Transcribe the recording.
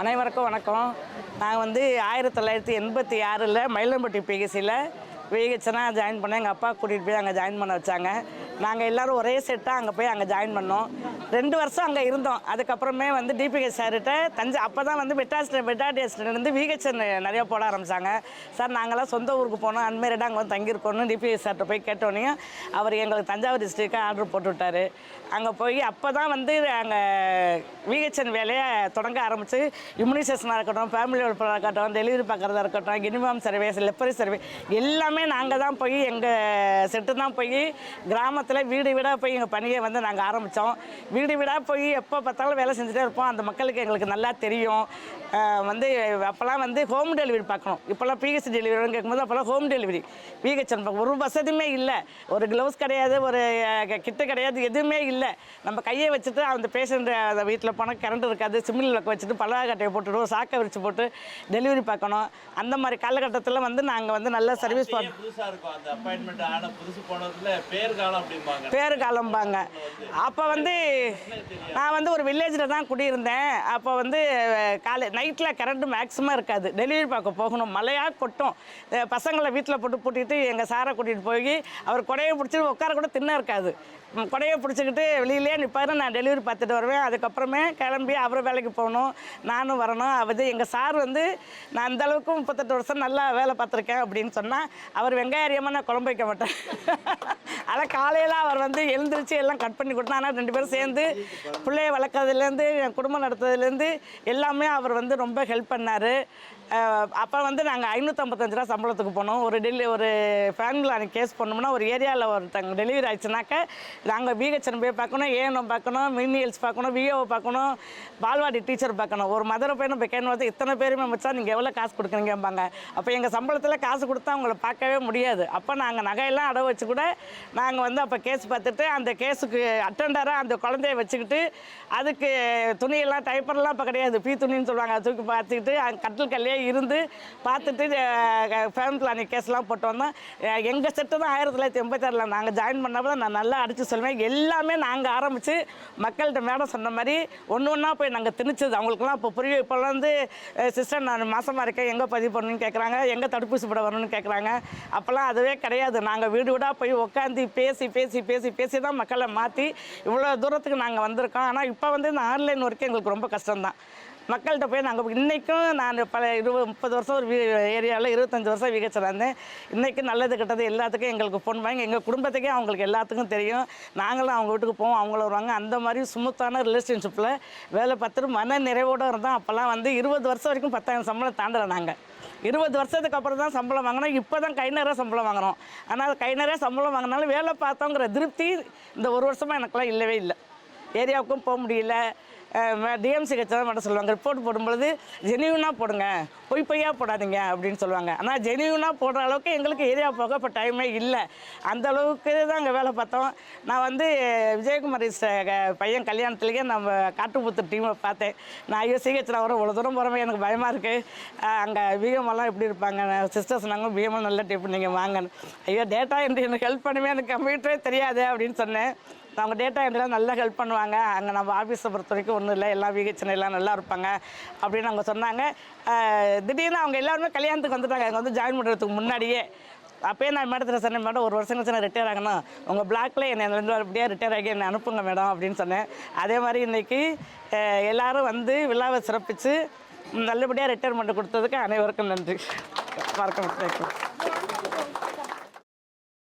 அனைவருக்கும் வணக்கம். நான் வந்து ஆயிரத்தி தொள்ளாயிரத்தி எண்பத்தி ஆறில் மயிலம்பட்டி பிஹெச்சியில் விஹெச்னா ஜாயின் பண்ணேன். எங்கள் அப்பா கூட்டிகிட்டு போய் அங்கே ஜாயின் பண்ண வச்சாங்க. நாங்கள் எல்லோரும் ஒரே செட்டாக அங்கே போய் அங்கே ஜாயின் பண்ணோம். ரெண்டு வருஷம் அங்கே இருந்தோம். அதுக்கப்புறமே வந்து டிபிஹெச் சார்கிட்ட தஞ்சை அப்போ தான் வந்து பெட்டாஸ்ட் பெட்டாடியஸ்லேருந்து விஹெச் நிறையா போட ஆரம்பித்தாங்க சார் நாங்களாம் சொந்த ஊருக்கு போனோம். அன்மேரிடாக அங்கே வந்து தங்கியிருக்கோன்னு டிபிஎஸ் சார்கிட்ட போய் கேட்டோன்னே அவர் எங்களுக்கு தஞ்சாவூர் டிஸ்ட்ரிக்டாக ஆர்டர் போட்டு விட்டாரு. அங்கே போய் அப்போ தான் வந்து அங்கே விஹெச்என் வேலையை தொடங்க ஆரம்பித்து இம்யூனைசேஷனாக இருக்கட்டும் ஃபேமிலி வெல்ஃபேராக இருக்கட்டும் டெலிவரி பார்க்குறதா இருக்கட்டும் கினிமாம் சர்வீஸ் லெப்பரி சர்வே எல்லாமே நாங்கள் தான் போய் எங்கள் செட்டு தான் போய் கிராமத்தில் வீடு வீடாக போய் எங்கள் பணியை வந்து நாங்கள் ஆரம்பித்தோம் வீடு வீடாக போய் எப்போ பார்த்தாலும் வேலை செஞ்சுட்டே இருப்போம். அந்த மக்களுக்கு எங்களுக்கு நல்லா தெரியும். வந்து அப்போல்லாம் வந்து ஹோம் டெலிவரி பார்க்கணும். இப்போல்லாம் பிஹெச் டெலிவரின்னு கேட்கும்போது அப்போல்லாம் ஹோம் டெலிவரி பிஹெச்என் ஒரு வசதியுமே இல்லை. ஒரு க்ளவுஸ் கிடையாது ஒரு கிட்டு கிடையாது எதுவுமே இல்லை. நம்ம கையை வச்சுட்டு அந்த பேஷண்ட் அந்த வீட்டில் போனால் கரண்ட் இருக்காது. சிமில் விளக்கு வச்சுட்டு பலகட்டையை போட்டுடுவோம். சாக்கை விரிச்சு போட்டு டெலிவரி பார்க்கணும். அந்த மாதிரி காலகட்டத்தில் வந்து நாங்கள் வந்து நல்ல சர்வீஸ் பண்ணோம் பேரு காலம்பாங்க அப்போ வந்து நான் வந்து ஒரு வில்லேஜில் தான் குடியிருந்தேன். அப்போ வந்து காலை நைட்டில் கரண்ட் மேக்ஸிமம் இருக்காது. டெலிவரி பார்க்க போகணும். மழையாக கொட்டும். பசங்களை வீட்டில் போட்டு பூட்டிட்டு எங்கள் சாரை கூட்டிகிட்டு போய் அவர் கொடையை பிடிச்சிட்டு உட்கார கூட தின்ன இருக்காது. கொடையை பிடிச்சிக்கிட்டு வெளியிலே நிற்பாரு நான் டெலிவரி பார்த்துட்டு வருவேன். அதுக்கப்புறமே கிளம்பி அவர் வேலைக்கு போகணும். நானும் வரணும். அது எங்கள் சார் வந்து நான் அந்த அளவுக்கு முப்பத்தெட்டு வருஷம் நல்லா வேலை பார்த்துருக்கேன் அப்படின்னு சொன்னால் அவர் வெங்காய அறியாமல் நான் குழம்பு வைக்க மாட்டேன் அதான் காலையில் அவர் வந்து எழுந்திரிச்சு எல்லாம் கட் பண்ணி கொடுத்தா ஆனால் ரெண்டு பேரும் சேர்ந்து பிள்ளைய வளர்க்குறதுலேருந்து என் குடும்பம் நடத்துறதுலேருந்து எல்லாமே அவர் வந்து ரொம்ப ஹெல்ப் பண்ணார். அப்போ வந்து நாங்கள் ஐநூற்றம்பத்தஞ்சு ரூபா சம்பளத்துக்கு போனோம். ஒரு டெல்லி ஒரு ஃபேமிலியில் அன்றைக்கி கேஸ் பண்ணோம்னா ஒரு ஏரியாவில் ஒருத்தங்க டெலிவரி ஆயிடுச்சுனாக்க நாங்கள் பிஹெச்என் போய் பார்க்கணும் ஏஎன்எம் பார்க்கணும் மினிஎல்ஸ் பார்க்கணும் விஓ பார்க்கணும் பால்வாடி டீச்சர் பார்க்கணும். ஒரு மதுரை நம்ம பெக்கேன்னு வந்து இத்தனை பேருமே வச்சா நீங்கள் எவ்வளோ காசு கொடுக்குறீங்கம்பாங்க. அப்போ எங்கள் சம்பளத்தில் காசு கொடுத்தா அவங்கள பார்க்கவே முடியாது. அப்போ நாங்கள் நகையெல்லாம் அடவு வச்சு கூட நாங்கள் வந்து அப்போ கேஸ் பார்த்துட்டு அந்த கேஸுக்கு அட்டெண்டராக அந்த குழந்தைய வச்சுக்கிட்டு அதுக்கு துணியெல்லாம் டைப்பர்லாம் இப்போ கிடையாது. பீ துணின்னு சொல்லுவாங்க. அதை தூக்கி பார்த்துக்கிட்டு அங்கே கட்டில் கல்லையே இருந்து பார்த்துட்டு ஃபேம் பிளானிங் கேஸ்லாம் போட்டு வந்தோம். எங்கள் செட்டு தான் ஆயிரத்தி தொள்ளாயிரத்தி எண்பத்தாறில் நாங்கள் ஜாயின் பண்ணப்போ நான் நல்லா அடித்து சொல்லுவேன் எல்லாமே நாங்கள் ஆரம்பித்து மக்கள்கிட்ட மேடம் சொன்ன மாதிரி ஒன்று ஒன்றா போய் நாங்கள் திணிச்சது. அவங்களுக்குலாம் இப்போ புரியும் இப்போல்லாம் வந்து சிஸ்டர் நான் மாதமாக இருக்கேன். எங்கே பதிவு பண்ணணும்னு கேட்குறாங்க எங்கே தடுப்பூசி போட வரணும்னு கேட்குறாங்க அப்போல்லாம் அதுவே கிடையாது. நாங்கள் வீடு வீடாக போய் உட்காந்து பேசி பேசி பேசி பேசி தான் மக்களை மாற்றி இவ்வளோ தூரத்துக்கு நாங்கள் வந்திருக்கோம். ஆனால் இப்போ வந்து இந்த ஆன்லைன் ஒர்க்கு எங்களுக்கு ரொம்ப கஷ்டம்தான். மக்கள்கிட்ட போய் நாங்கள் இன்றைக்கும் நான் பல இருபது முப்பது வருஷம் ஒரு ஏரியாவில் இருபத்தஞ்சி வருஷம் விகச்சிருந்தேன் இன்றைக்கும் நல்லது கெட்டது எல்லாத்துக்கும் எங்களுக்கு ஃபோன் பண்ணி எங்கள் குடும்பத்துக்கே அவங்களுக்கு எல்லாத்துக்கும் தெரியும். நாங்களும் அவங்க வீட்டுக்கு போவோம் அவங்கள வருவாங்க. அந்த மாதிரி ஸ்மூத்தான ரிலேஷன்ஷிப்பில் வேலை பார்த்துட்டு மன நிறைவோடு இருந்தோம். அப்போல்லாம் வந்து இருபது வருஷம் வரைக்கும் பத்தாயிரம் சம்பளம் தாண்டலை நாங்கள் இருபது வருஷத்துக்கு அப்புறம் தான் சம்பளம் வாங்கினோம். இப்போ தான் கை நிறைய சம்பளம் வாங்குகிறோம் ஆனால் கை நிறைய சம்பளம் வாங்கினாலும் வேலை பார்த்தோங்கிற திருப்தி இந்த ஒரு வருஷமாக எனக்கெல்லாம் இல்லவே இல்லை. ஏரியாவுக்கும் போக முடியல. டிஎம்சி கட்சி தான் மட்டும் சொல்லுவாங்க. ரிப்போர்ட் போடும்பொழுது ஜெனியூனாக போடுங்க. பொய் பொய்யாக போடாதீங்க. அப்படின்னு சொல்லுவாங்க. ஆனால் ஜெனியூனாக போடுற அளவுக்கு எங்களுக்கு ஏரியா போக இப்போ டைமே இல்லை. அந்த அளவுக்கு தான் அங்கே வேலை பார்த்தோம். நான் வந்து விஜயகுமார் ச- பையன் கல்யாணத்துலேயே நம்ம காட்டுப்புத்து டீமை பார்த்தேன். நான் ஐயோ சிஹெச்சில் வர இவ்வளோ தூரம் போகிறமே எனக்கு பயமாக இருக்குது அங்கே பிஎம்எல்லாம் எப்படி இருப்பாங்க? சிஸ்டர்ஸ் நாங்கள் பிஎம்எல் நல்ல டிப் நீங்கள் வாங்கன்னு. ஐயோ டேட்டா என்று எனக்கு ஹெல்ப் பண்ணுமே எனக்கு கம்ப்யூட்டரே தெரியாது அப்படின்னு சொன்னேன். அவங்க டேட்டா என்ட்ரிலாம் நல்லா ஹெல்ப் பண்ணுவாங்க. அங்கே நம்ம ஆஃபீஸை பொறுத்த வரைக்கும் ஒன்றும் இல்லை. எல்லாம் விஹெச்என் எல்லாம் நல்லா இருப்பாங்க. அப்படின்னு அவங்க சொன்னாங்க. திடீர்னு அவங்க எல்லாருமே கல்யாணத்துக்கு வந்துட்டாங்க. அங்கே வந்து ஜாயின் பண்ணுறதுக்கு முன்னாடியே. அப்போயே நான் மேடத்தில் சொன்னேன் மேடம் ஒரு வருஷம் கழிச்சு நான் ரிட்டையர் ஆகணும். உங்கள் பிளாக்ல என்னை ரெண்டு அப்படியே ரிட்டையர் ஆகி என்னை அனுப்புங்க மேடம் அப்படின்னு சொன்னேன். அதே மாதிரி இன்றைக்கி எல்லோரும் வந்து விழாவை சிறப்பித்து நல்லபடியாக ரிட்டையர்மெண்ட் கொடுத்ததுக்கு அனைவருக்கும் நன்றி. வணக்கம் தேங்க்யூ